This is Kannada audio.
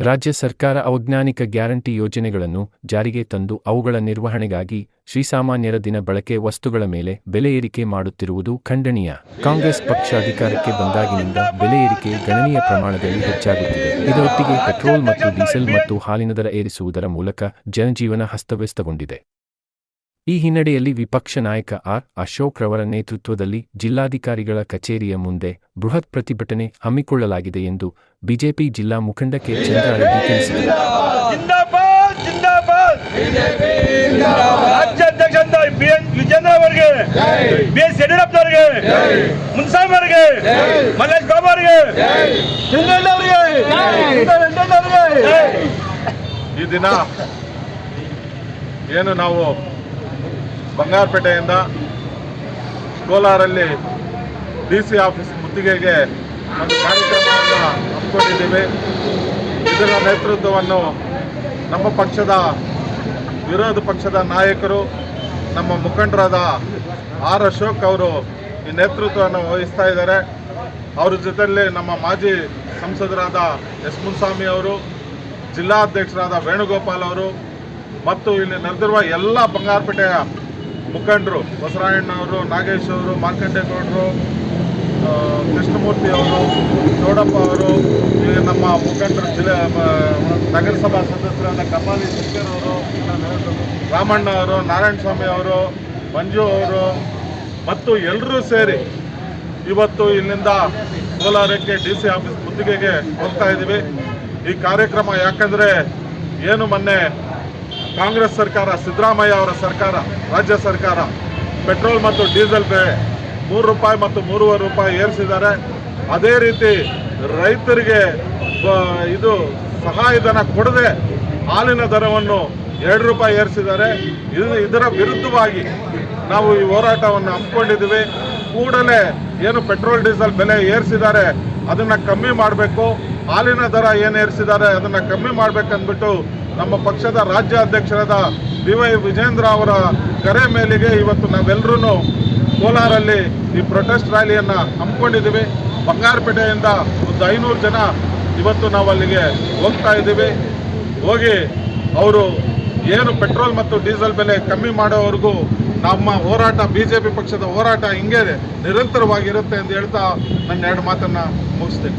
ರಾಜ್ಯ ಸರ್ಕಾರ ಅವಜ್ಞಾನಿಕ ಗ್ಯಾರಂಟಿ ಯೋಜನೆಗಳನ್ನು ಜಾರಿಗೆ ತಂದು ಅವುಗಳ ನಿರ್ವಹಣೆಗಾಗಿ ಶ್ರೀಸಾಮಾನ್ಯರ ದಿನ ಬಳಕೆ ವಸ್ತುಗಳ ಮೇಲೆ ಬೆಲೆ ಏರಿಕೆ ಮಾಡುತ್ತಿರುವುದು ಖಂಡನೀಯ. ಕಾಂಗ್ರೆಸ್ ಪಕ್ಷ ಅಧಿಕಾರಕ್ಕೆ ಬಂದಾಗಿನಿಂದ ಬೆಲೆ ಏರಿಕೆ ಗಣನೀಯ ಪ್ರಮಾಣದಲ್ಲಿ ಹೆಚ್ಚಾಗುತ್ತಿದೆ. ಇದರೊಟ್ಟಿಗೆ ಪೆಟ್ರೋಲ್ ಮತ್ತು ಡೀಸೆಲ್ ಮತ್ತು ಹಾಲಿನ ದರ ಏರಿಸುವುದರ ಮೂಲಕ ಜನಜೀವನ ಹಸ್ತವ್ಯಸ್ತಗೊಂಡಿದೆ ಈ ಹಿನ್ನೆಲೆಯಲ್ಲಿ ವಿಪಕ್ಷ ನಾಯಕ ಆರ್. ಅಶೋಕ್ ರವರ ನೇತೃತ್ವದಲ್ಲಿ ಜಿಲ್ಲಾಧಿಕಾರಿಗಳ ಕಚೇರಿಯ ಮುಂದೆ ಬೃಹತ್ ಪ್ರತಿಭಟನೆ ಹಮ್ಮಿಕೊಳ್ಳಲಾಗಿದೆ ಎಂದು ಬಿಜೆಪಿ ಜಿಲ್ಲಾ ಮುಖಂಡ ಕೆ ಚಂದ್ರಾರೆಡ್ಡಿ ತಿಳಿಸಿದರು. ಈ ದಿನ ಏನು ನಾವು ಬಂಗಾರಪೇಟೆಯಿಂದ ಕೋಲಾರಲ್ಲಿ ಡಿ ಸಿ ಆಫೀಸ್ ಮುತ್ತಿಗೆಗೆ ಒಂದು ಕಾರ್ಯಕ್ರಮವನ್ನು ಹಮ್ಮಿಕೊಂಡಿದ್ದೀವಿ. ಇದರ ನೇತೃತ್ವವನ್ನು ನಮ್ಮ ಪಕ್ಷದ ವಿರೋಧ ಪಕ್ಷದ ನಾಯಕರು, ನಮ್ಮ ಮುಖಂಡರಾದ ಆರ್ ಅಶೋಕ್ ಅವರು ಈ ನೇತೃತ್ವವನ್ನು ವಹಿಸ್ತಾ ಇದ್ದಾರೆ. ಅವ್ರ ಜೊತೆಯಲ್ಲಿ ನಮ್ಮ ಮಾಜಿ ಸಂಸದರಾದ ಎಸ್ ಮುನ್ಸ್ವಾಮಿ ಅವರು ಜಿಲ್ಲಾಧ್ಯಕ್ಷರಾದ ವೇಣುಗೋಪಾಲ್ ಅವರು ಮತ್ತು ಇಲ್ಲಿ ನಡೆದಿರುವ ಎಲ್ಲ ಬಂಗಾರಪೇಟೆಯ ಮುಖಂಡರು ಬಸವರಾಯಣ್ಣವರು ನಾಗೇಶ್ ಅವರು, ಮಾರ್ಕಂಡೇಗೌಡರು ಕೃಷ್ಣಮೂರ್ತಿ ಅವರು, ಚೌಡಪ್ಪ ಅವರು ಈಗ ನಮ್ಮ ಮುಖಂಡರು ಜಿಲ್ಲೆ ನಗರಸಭಾ ಸದಸ್ಯರಾದ ಕಪಾಲಿ ಅವರು, ರಾಮಣ್ಣ ಅವರು, ನಾರಾಯಣ ಸ್ವಾಮಿ ಅವರು, ಮಂಜು ಅವರು, ಮತ್ತು ಎಲ್ಲರೂ ಸೇರಿ ಇವತ್ತು ಇಲ್ಲಿಂದ ಕೋಲಾರಕ್ಕೆ ಡಿ ಸಿ ಆಫೀಸ್ ಮುತ್ತಿಗೆಗೆ ಹೋಗ್ತಾ ಇದ್ದೀವಿ ಈ ಕಾರ್ಯಕ್ರಮ ಯಾಕಂದರೆ ಏನು ಮೊನ್ನೆ ಕಾಂಗ್ರೆಸ್ ಸರ್ಕಾರ, ಸಿದ್ದರಾಮಯ್ಯ ಅವರ ಸರ್ಕಾರ, ರಾಜ್ಯ ಸರ್ಕಾರ ಪೆಟ್ರೋಲ್ ಮತ್ತು ಡೀಸೆಲ್ ಬೆಲೆ ಮೂರು ರೂಪಾಯಿ ಮತ್ತು ಮೂರುವರೆ ರೂಪಾಯಿ ಏರಿಸಿದ್ದಾರೆ. ಅದೇ ರೀತಿ ರೈತರಿಗೆ ಇದು ಸಹಾಯಧನ ಕೊಡದೆ ಹಾಲಿನ ದರವನ್ನು ಎರಡು ರೂಪಾಯಿ ಏರಿಸಿದ್ದಾರೆ. ಇದು ಇದರ ವಿರುದ್ಧವಾಗಿ ನಾವು ಈ ಹೋರಾಟವನ್ನು ಹಮ್ಮಿಕೊಂಡಿದ್ದೀವಿ. ಕೂಡಲೇ ಏನು ಪೆಟ್ರೋಲ್, ಡೀಸೆಲ್ ಬೆಲೆ ಏರಿಸಿದ್ದಾರೆ, ಅದನ್ನು ಕಮ್ಮಿ ಮಾಡಬೇಕು. ಹಾಲಿನ ದರ ಏನು ಏರಿಸಿದ್ದಾರೆ, ಅದನ್ನು ಕಮ್ಮಿ ಮಾಡ್ಬೇಕಂದ್ಬಿಟ್ಟು ನಮ್ಮ ಪಕ್ಷದ ರಾಜ್ಯ ಅಧ್ಯಕ್ಷರಾದ ಡಿ ವೈ ವಿಜೇಂದ್ರ ಅವರ ಕರೆ ಮೇಲೆಗೆ ಇವತ್ತು ನಾವೆಲ್ಲರೂ ಕೋಲಾರಲ್ಲಿ ಈ ಪ್ರೊಟೆಸ್ಟ್ ರ್ಯಾಲಿಯನ್ನು ಹಮ್ಮಿಕೊಂಡಿದ್ದೀವಿ. ಬಂಗಾರಪೇಟೆಯಿಂದ ಒಂದು ಐನೂರು ಜನ ಇವತ್ತು ನಾವು ಅಲ್ಲಿಗೆ ಹೋಗ್ತಾ ಇದ್ದೀವಿ. ಹೋಗಿ ಅವರು ಏನು ಪೆಟ್ರೋಲ್ ಮತ್ತು ಡೀಸೆಲ್ ಬೆಲೆ ಕಮ್ಮಿ ಮಾಡೋವರೆಗೂ ನಮ್ಮ ಹೋರಾಟ ಬಿ ಜೆ ಪಿ ಪಕ್ಷದ ಹೋರಾಟ ಹಿಂಗೆ ನಿರಂತರವಾಗಿರುತ್ತೆ ಅಂತ ಹೇಳ್ತಾ ನನ್ನ ಎರಡು ಮಾತನ್ನು ಮುಗಿಸ್ತೇನೆ.